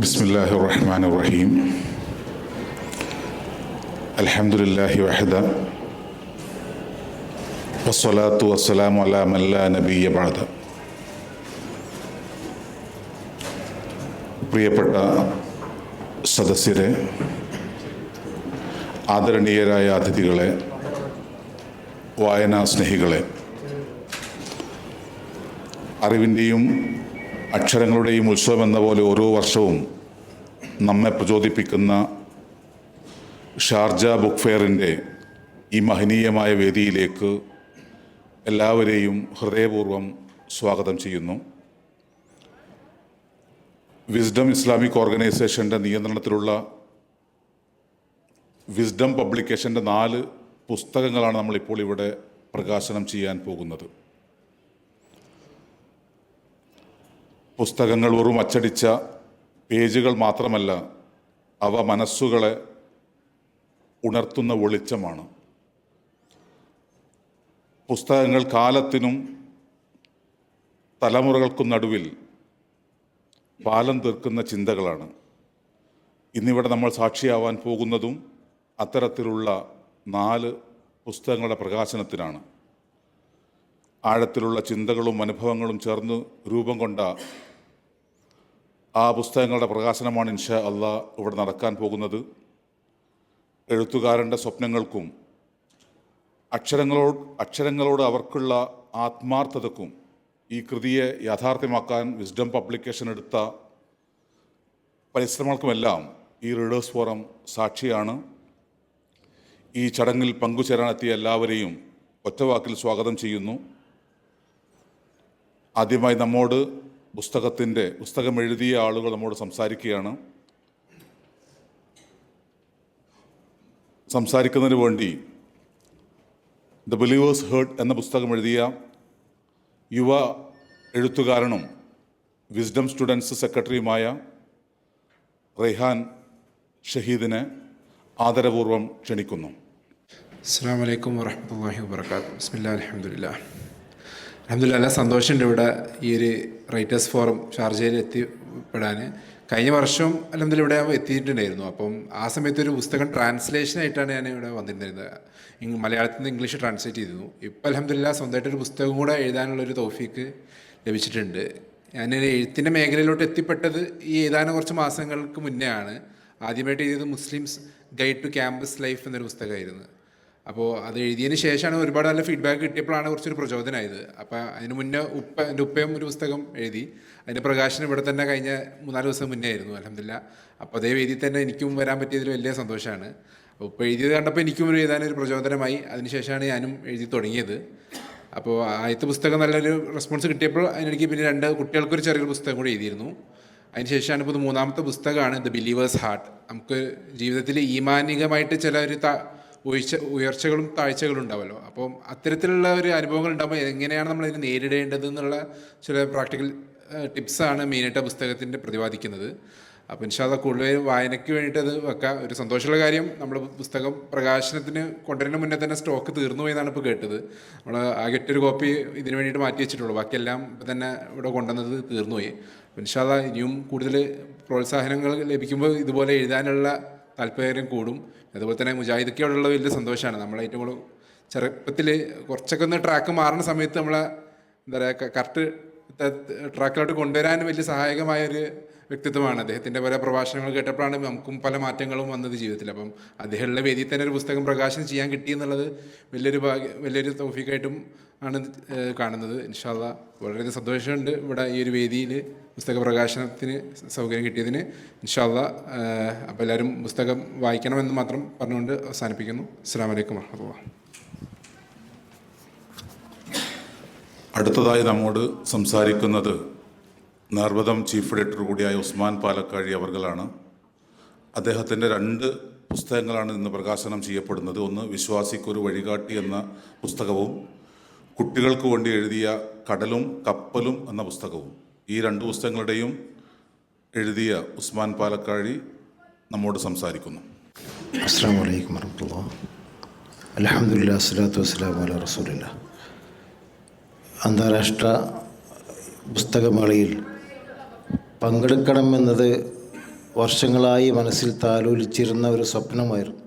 بسم الله الرحمن الرحيم الحمد لله وحده والصلاة والسلام على من لا نبي بعد പ്രിയപ്പെട്ട സദസ്യരെ ആദരണീയരായ അതിഥികളെ വായനാ സ്നേഹികളെ അറിവിൻ്റെയും അക്ഷരങ്ങളുടെയും ഉത്സവം എന്ന പോലെ ഓരോ വർഷവും നമ്മെ പ്രചോദിപ്പിക്കുന്ന ഷാർജ ബുക്ക് ഫെയറിന്റെ ഈ മഹനീയമായ വേദിയിലേക്ക് എല്ലാവരെയും ഹൃദയപൂർവം സ്വാഗതം ചെയ്യുന്നു. വിസ്ഡം ഇസ്ലാമിക് ഓർഗനൈസേഷന്റെ നിയന്ത്രണത്തിലുള്ള വിസ്ഡം പബ്ലിക്കേഷന്റെ നാല് പുസ്തകങ്ങളാണ് നമ്മളിപ്പോൾ ഇവിടെ പ്രകാശനം ചെയ്യാൻ പോകുന്നത്. പുസ്തകങ്ങൾ വെറും അച്ചടിച്ച പേജുകൾ മാത്രമല്ല അവ മനസ്സുകളെ ഉണർത്തുന്ന വെളിച്ചമാണ്. പുസ്തകങ്ങൾ കാലത്തിനും തലമുറകൾക്കും നടുവിൽ പാലം തീർക്കുന്ന ചിന്തകളാണ്. ഇന്നിവിടെ നമ്മൾ സാക്ഷിയാവാൻ പോകുന്നതും അത്തരത്തിലുള്ള നാല് പുസ്തകങ്ങളുടെ പ്രകാശനത്തിനാണ്. ആഴത്തിലുള്ള ചിന്തകളും അനുഭവങ്ങളും ചേർന്ന് രൂപം കൊണ്ട ആ പുസ്തകങ്ങളുടെ പ്രകാശനമാണ് ഇൻഷാ അള്ളാ ഇവിടെ നടക്കാൻ പോകുന്നത്. എഴുത്തുകാരന്റെ സ്വപ്നങ്ങൾക്കും അക്ഷരങ്ങളോട് അക്ഷരങ്ങളോട് അവർക്കുള്ള ആത്മാർത്ഥതക്കും ഈ കൃതിയെ യാഥാർത്ഥ്യമാക്കാൻ വിസ്ഡം പബ്ലിക്കേഷൻ എടുത്ത പരിശ്രമങ്ങൾക്കുമെല്ലാം ഈ റീഡേഴ്സ് ഫോറം സാക്ഷിയാണ്. ഈ ചടങ്ങിൽ പങ്കുചേരാനെത്തിയ എല്ലാവരെയും ഒറ്റവാക്കിൽ സ്വാഗതം ചെയ്യുന്നു. ആദ്യമായി നമ്മോട് പുസ്തകത്തിന്റെ പുസ്തകം എഴുതിയ ആളുകൾ നമ്മോട് സംസാരിക്കുകയാണ്. സംസാരിക്കുന്നതിന് വേണ്ടി ദ ബിലീവേഴ്സ് ഹേർട്ട് എന്ന പുസ്തകം എഴുതിയ യുവ എഴുത്തുകാരനും വിസ്ഡം സ്റ്റുഡൻസ് സെക്രട്ടറിയുമായ റെയ്ഹാൻ ഷഹീദിനെ ആദരപൂർവം ക്ഷണിക്കുന്നു. അസ്സാം വലൈക്കും വറഹമത്തല്ലാഹി വാത്തു ബിസ്മില്ലാ അലഹമുല്ല അലഹമുല്ല നല്ല സന്തോഷമുണ്ട് ഇവിടെ ഈ ഒരു റൈറ്റേഴ്സ് ഫോറം ഷാർജയിൽ എത്തിപ്പെടാൻ. കഴിഞ്ഞ വർഷം അലഹമുല്ല ഇവിടെ എത്തിയിട്ടുണ്ടായിരുന്നു. അപ്പം ആ സമയത്ത് ഒരു പുസ്തകം ട്രാൻസ്ലേഷൻ ആയിട്ടാണ് ഞാൻ ഇവിടെ വന്നിരുന്നത്. മലയാളത്തിൽ നിന്ന് ഇംഗ്ലീഷ് ട്രാൻസ്ലേറ്റ് ചെയ്തിരുന്നു. ഇപ്പം സ്വന്തമായിട്ട് സ്വന്തമായിട്ടൊരു പുസ്തകം കൂടെ എഴുതാനുള്ളൊരു തോഫീക്ക് ലഭിച്ചിട്ടുണ്ട്. ഞാൻ എഴുത്തിന്റെ മേഖലയിലോട്ട് എത്തിപ്പെട്ടത് ഈ ഏതാനും കുറച്ച് മാസങ്ങൾക്ക് മുന്നേ ആണ് ആദ്യമായിട്ട് എഴുതിയത് Muslims guide to campus life എന്നൊരു പുസ്തകമായിരുന്നു. അപ്പോൾ അത് എഴുതിയതിന് ശേഷമാണ് ഒരുപാട് നല്ല ഫീഡ്ബാക്ക് കിട്ടിയപ്പോഴാണ് കുറച്ചൊരു പ്രചോദനമായത് അപ്പോൾ അതിന് മുന്നേ ഉപ്പ എന്റെ ഉപ്പയും ഒരു പുസ്തകം എഴുതി. അതിന്റെ പ്രകാശനം ഇവിടെ തന്നെ കഴിഞ്ഞ മൂന്നാൽ ദിവസം മുന്നേ ആയിരുന്നു അലഹമില്ല അപ്പോൾ അതേ വേദിയിൽ തന്നെ എനിക്കും വരാൻ പറ്റിയതിൽ വലിയ സന്തോഷമാണ് ഉപ്പ എഴുതിയത് കണ്ടപ്പോൾ എനിക്കും ഒരു എഴുതാനൊരു പ്രചോദനമായി. അതിനുശേഷമാണ് ഞാനും എഴുതി തുടങ്ങിയത്. അപ്പോൾ ആദ്യത്തെ പുസ്തകം നല്ലൊരു റെസ്പോൺസ് കിട്ടിയപ്പോൾ അതിനിടയ്ക്ക് പിന്നെ രണ്ട് കുട്ടികൾക്കൊരു ചെറിയൊരു പുസ്തകം കൂടി എഴുതിയിരുന്നു. അതിനുശേഷമാണ് ഇപ്പോൾ മൂന്നാമത്തെ പുസ്തകമാണ് ദ ബിലീവേഴ്സ് ഹാർട്ട് നമുക്ക് ജീവിതത്തിൽ ഈമാനികമായിട്ട് ചില ഒരു ഉയർച്ച ഉയർച്ചകളും താഴ്ചകളും ഉണ്ടാവുമല്ലോ അപ്പം അത്തരത്തിലുള്ള ഒരു അനുഭവങ്ങൾ ഉണ്ടാകുമ്പോൾ എങ്ങനെയാണ് നമ്മൾ ഇതിനെ നേരിടേണ്ടത് എന്നുള്ള ചില പ്രാക്ടിക്കൽ ടിപ്സാണ് മെയിനായിട്ട് പുസ്തകത്തിന്റെ പ്രതിപാദിക്കുന്നത്. അപ്പോൾ ഇൻഷാല്ല കൂടുതൽ വായനയ്ക്ക് വേണ്ടിയിട്ട് അത് വെക്കാം. ഒരു സന്തോഷമുള്ള കാര്യം നമ്മൾ പുസ്തകം പ്രകാശനത്തിന് കൊണ്ടുവരുന്ന മുന്നേ തന്നെ സ്റ്റോക്ക് തീർന്നു പോയെന്നാണ് ഇപ്പോൾ കേട്ടത്. നമ്മൾ ആകെ ഒരു കോപ്പി ഇതിന് വേണ്ടിയിട്ട് മാറ്റി വെച്ചിട്ടുള്ളൂ. ബാക്കിയെല്ലാം ഇപ്പം തന്നെ ഇവിടെ കൊണ്ടുവന്നത് തീർന്നു പോയി. ഇൻഷാല്ല ഇനിയും കൂടുതൽ പ്രോത്സാഹനങ്ങൾ ലഭിക്കുമ്പോൾ ഇതുപോലെ എഴുതാനുള്ള താല്പര്യം കൂടും. അതുപോലെ തന്നെ മുജാഹിദൊക്കെയോടുള്ള വലിയ സന്തോഷമാണ്. നമ്മൾ ഏറ്റവും കൂടുതൽ ചെറുപ്പത്തിൽ കുറച്ചൊക്കെ ഒന്ന് ട്രാക്ക് മാറുന്ന സമയത്ത് നമ്മളെ എന്താ പറയുക കറക്റ്റ് ട്രാക്കിലോട്ട് കൊണ്ടുവരാൻ വലിയ സഹായകമായ ഒരു വ്യക്തിത്വമാണ്. അദ്ദേഹത്തിന്റെ പല പ്രഭാഷണങ്ങൾ കേട്ടപ്പോഴാണ് നമുക്കും പല മാറ്റങ്ങളും വന്നത് ജീവിതത്തിൽ. അപ്പം അദ്ദേഹമുള്ള വേദിയിൽ തന്നെ ഒരു പുസ്തകം പ്രകാശനം ചെയ്യാൻ കിട്ടി എന്നുള്ളത് വലിയൊരു ഭാഗ്യ വലിയൊരു തോഫിക്കായിട്ടും ആണ് കാണുന്നത്. ഇൻഷാല്ല വളരെയധികം സന്തോഷമുണ്ട് ഇവിടെ ഈ ഒരു വേദിയിൽ പുസ്തക പ്രകാശനത്തിന് സൗകര്യം കിട്ടിയതിന്. ഇൻഷാല്ല അപ്പോൾ എല്ലാവരും പുസ്തകം വായിക്കണമെന്ന് മാത്രം പറഞ്ഞുകൊണ്ട് അവസാനിപ്പിക്കുന്നു. അസ്സാം വലൈക്കും വാഹത്തുള്ള അടുത്തതായി നമ്മോട് സംസാരിക്കുന്നത് നർവദം ചീഫ് എഡിറ്റർ കൂടിയായ ഉസ്മാൻ പാലക്കാഴി അവർകളാണ്. അദ്ദേഹത്തിന്റെ രണ്ട് പുസ്തകങ്ങളാണ് ഇന്ന് പ്രകാശനം ചെയ്യപ്പെടുന്നത്. ഒന്ന് വിശ്വാസിക്കൊരു വഴികാട്ടി എന്ന പുസ്തകവും കുട്ടികൾക്ക് വേണ്ടി എഴുതിയ കടലും കപ്പലും എന്ന പുസ്തകവും. ഈ രണ്ട് പുസ്തകങ്ങളുടെയും എഴുതിയ ഉസ്മാൻ പാലക്കാഴി നമ്മോട് സംസാരിക്കുന്നു. അസ്സാം വലൈക്കും വർഹമുല്ല അലഹമുല്ല അസ്സലാത്തു വസ്സലാം അല റസൂലില്ല അന്താരാഷ്ട്ര പുസ്തകമേളയിൽ പങ്കെടുക്കണമെന്നത് വർഷങ്ങളായി മനസ്സിൽ താലോലിച്ചിരുന്ന ഒരു സ്വപ്നമായിരുന്നു.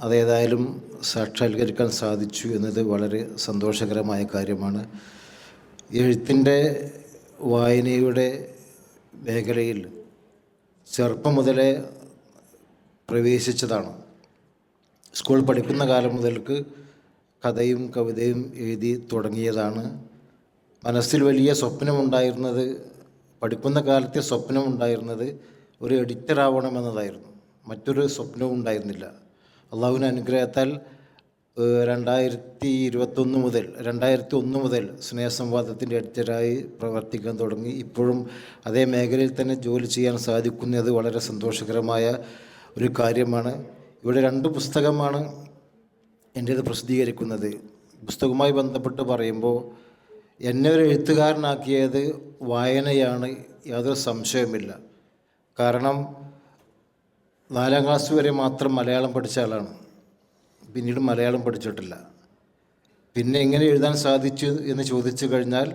അതേതായാലും സാക്ഷാത്കരിക്കാൻ സാധിച്ചു എന്നത് വളരെ സന്തോഷകരമായ കാര്യമാണ്. എഴുത്തിന്റെ വായനയുടെ മേഖലയിൽ ചെറുപ്പം മുതലേ പ്രവേശിച്ചതാണ്. സ്കൂൾ പഠിക്കുന്ന കാലം മുതൽക്ക് കഥയും കവിതയും എഴുതി തുടങ്ങിയതാണ്. മനസ്സിൽ വലിയ സ്വപ്നമുണ്ടായിരുന്നത് പഠിക്കുന്ന കാലത്തെ സ്വപ്നം ഉണ്ടായിരുന്നത് ഒരു എഡിറ്റർ ആവണമെന്നതായിരുന്നു. മറ്റൊരു സ്വപ്നവും ഉണ്ടായിരുന്നില്ല. അള്ളാഹുവിന്റെ അനുഗ്രഹത്താൽ രണ്ടായിരത്തി ഇരുപത്തൊന്ന് മുതൽ രണ്ടായിരത്തി ഒന്ന് മുതൽ സ്നേഹസംവാദത്തിന്റെ എഡിറ്ററായി പ്രവർത്തിക്കാൻ തുടങ്ങി. ഇപ്പോഴും അതേ മേഖലയിൽ തന്നെ ജോലി ചെയ്യാൻ സാധിക്കുന്നത് വളരെ സന്തോഷകരമായ ഒരു കാര്യമാണ്. ഇവിടെ രണ്ട് പുസ്തകമാണ് എന്റേത് പ്രസിദ്ധീകരിക്കുന്നത്. പുസ്തകവുമായി ബന്ധപ്പെട്ട് പറയുമ്പോൾ എന്നെ ഒരു എഴുത്തുകാരനാക്കിയത് വായനയാണ് യാതൊരു സംശയവുമില്ല. കാരണം നാലാം ക്ലാസ് വരെ മാത്രം മലയാളം പഠിച്ച ആളാണ്. പിന്നീട് മലയാളം പഠിച്ചിട്ടില്ല. പിന്നെ എങ്ങനെ എഴുതാൻ സാധിച്ചു എന്ന് ചോദിച്ചു കഴിഞ്ഞാൽ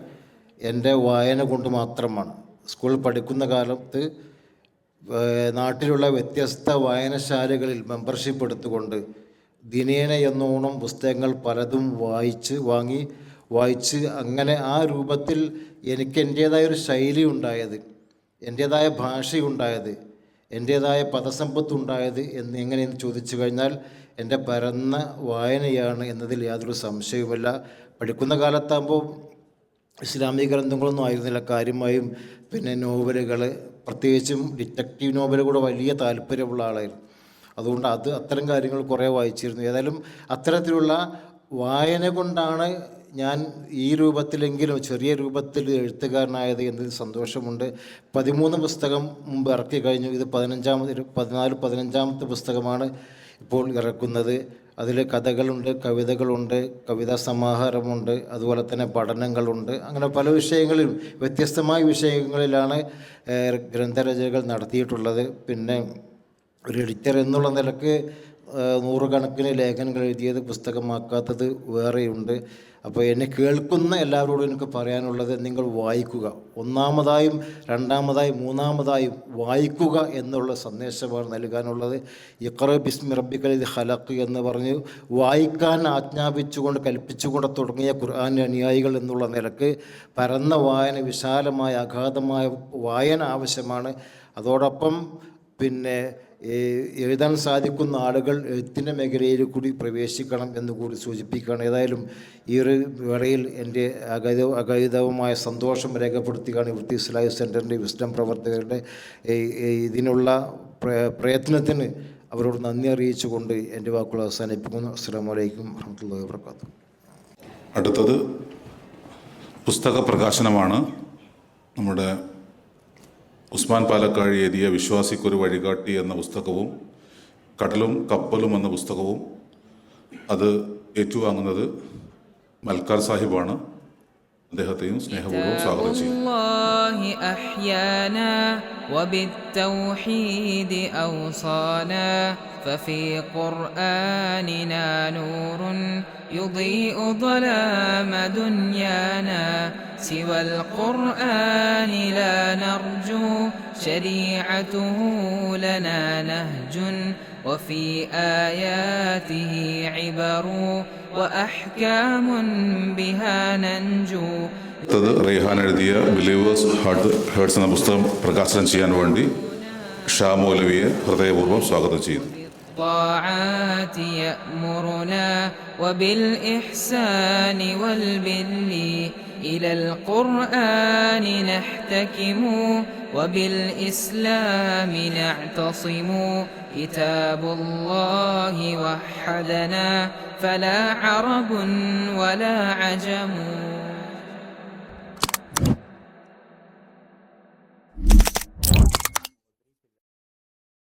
എന്റെ വായന കൊണ്ട് മാത്രമാണ്. സ്കൂളിൽ പഠിക്കുന്ന കാലത്ത് നാട്ടിലുള്ള വ്യത്യസ്ത വായനശാലകളിൽ മെമ്പർഷിപ്പ് എടുത്തുകൊണ്ട് ദിനേന എന്നോണം പുസ്തകങ്ങൾ പലതും വായിച്ച് വാങ്ങി വായിച്ച് അങ്ങനെ ആ രൂപത്തിൽ എനിക്ക് എന്റേതായ ഒരു ശൈലി ഉണ്ടായത് എന്റേതായ ഭാഷയുണ്ടായത് എന്റേതായ പദസമ്പത്ത് ഉണ്ടായത് എന്ന് എങ്ങനെയെന്ന് ചോദിച്ചു കഴിഞ്ഞാൽ എന്റെ പരന്ന വായനയാണ് എന്നതിൽ യാതൊരു സംശയവുമില്ല. പഠിക്കുന്ന കാലത്താകുമ്പോൾ ഇസ്ലാമിക ഗ്രന്ഥങ്ങളൊന്നും ആയിരുന്നില്ല. കാര്യമായും പിന്നെ നോവലുകൾ പ്രത്യേകിച്ചും ഡിറ്റക്റ്റീവ് നോവലുകൂടെ വലിയ താല്പര്യമുള്ള ആളായിരുന്നു. അതുകൊണ്ട് അത് അത്തരം കാര്യങ്ങൾ കുറേ വായിച്ചിരുന്നു. ഏതായാലും അത്തരത്തിലുള്ള വായന കൊണ്ടാണ് ഞാൻ ഈ രൂപത്തിലെങ്കിലും ചെറിയ രൂപത്തിൽ എഴുത്തുകാരനായത് എന്നതിൽ സന്തോഷമുണ്ട്. പതിമൂന്ന് പുസ്തകം മുമ്പ് ഇറക്കി കഴിഞ്ഞു. ഇത് പതിനഞ്ചാമത് പതിനാല് പതിനഞ്ചാമത്തെ പുസ്തകമാണ് ഇപ്പോൾ ഇറക്കുന്നത്. അതിൽ കഥകളുണ്ട് കവിതകളുണ്ട് കവിതാ സമാഹാരമുണ്ട് അതുപോലെ തന്നെ പഠനങ്ങളുണ്ട്. അങ്ങനെ പല വിഷയങ്ങളിലും വ്യത്യസ്തമായ വിഷയങ്ങളിലാണ് ഗ്രന്ഥരചനകൾ നടത്തിയിട്ടുള്ളത്. പിന്നെ ഒരു എഡിറ്റർ എന്നുള്ള നിലയ്ക്ക് നൂറുകണക്കിന് ലേഖനങ്ങൾ എഴുതിയത് പുസ്തകമാക്കാത്തത് വേറെയുണ്ട്. അപ്പോൾ എന്നെ കേൾക്കുന്ന എല്ലാവരോടും എനിക്ക് പറയാനുള്ളത് നിങ്ങൾ വായിക്കുക. ഒന്നാമതായും രണ്ടാമതായും മൂന്നാമതായും വായിക്കുക എന്നുള്ള സന്ദേശമാണ് നൽകാനുള്ളത്. ഇഖറ ബിസ്മി റബ്ബിക്കൽ ഹലക്ക് എന്ന് പറഞ്ഞ് വായിക്കാൻ ആജ്ഞാപിച്ചുകൊണ്ട് കൽപ്പിച്ചുകൊണ്ട് തുടങ്ങിയ ഖുർആൻ അനുയായികൾ എന്നുള്ള നിലയ്ക്ക് പരന്ന വായന വിശാലമായ അഗാധമായ വായന ആവശ്യമാണ്. അതോടൊപ്പം പിന്നെ എഴുതാൻ സാധിക്കുന്ന ആളുകൾ എഴുത്തിന്റെ മേഖലയിൽ കൂടി പ്രവേശിക്കണം എന്ന് കൂടി സൂചിപ്പിക്കുകയാണ്. ഏതായാലും ഈ ഒരു വേളയിൽ എന്റെ അഗത അഗൈതവുമായ സന്തോഷം രേഖപ്പെടുത്തുകയാണ് വൃത്തി ഇസ്ലാഹി സെന്ററിന്റെ വിസ്ഡം പ്രവർത്തകരുടെ ഇതിനുള്ള പ്ര- പ്രയത്നത്തിന് അവരോട് നന്ദി അറിയിച്ചുകൊണ്ട് എന്റെ വാക്കുകൾ അവസാനിപ്പിക്കുന്നു. അസ്സാം വലൈക്കും വാഹമത്തല്ലാ വാത്തു അടുത്തത് പുസ്തക പ്രകാശനമാണ്. നമ്മുടെ ഉസ്മാൻ പാലക്കാഴി എഴുതിയ വിശ്വാസിക്കൊരു വഴികാട്ടി എന്ന പുസ്തകവും കടലും കപ്പലും എന്ന പുസ്തകവും അത് ഏറ്റുവാങ്ങുന്നത് മൽക്കാർ സാഹിബാണ് അദ്ദേഹത്തെയും സ്നേഹപൂർവ്വം സ്വാഗതം ചെയ്യും الله أحيانا وبالتوحيد أوصانا ففي قرآننا نور يضيء ظلام دنيانا سوى القرآن لا نرجو شريعته لنا نهج وفي آياته عبر وأحكام بها ننجو അടുത്തത് റെയ്ഹാൻ എഴുതിയ ബിലീവേഴ്സ് ഹാർട്ട് ഹേർട്സ് എന്ന പുസ്തകം പ്രകാശനം ചെയ്യാൻ വേണ്ടി ഷാ മൗലവിയെ ഹൃദയപൂർവ്വം സ്വാഗതം ചെയ്യുന്നു بالطاعات يأمرنا وبالإحسان والبر إلى القرآن نحتكم وبالإسلام نعتصم كتاب الله وحدنا فلا عرب ولا عجم.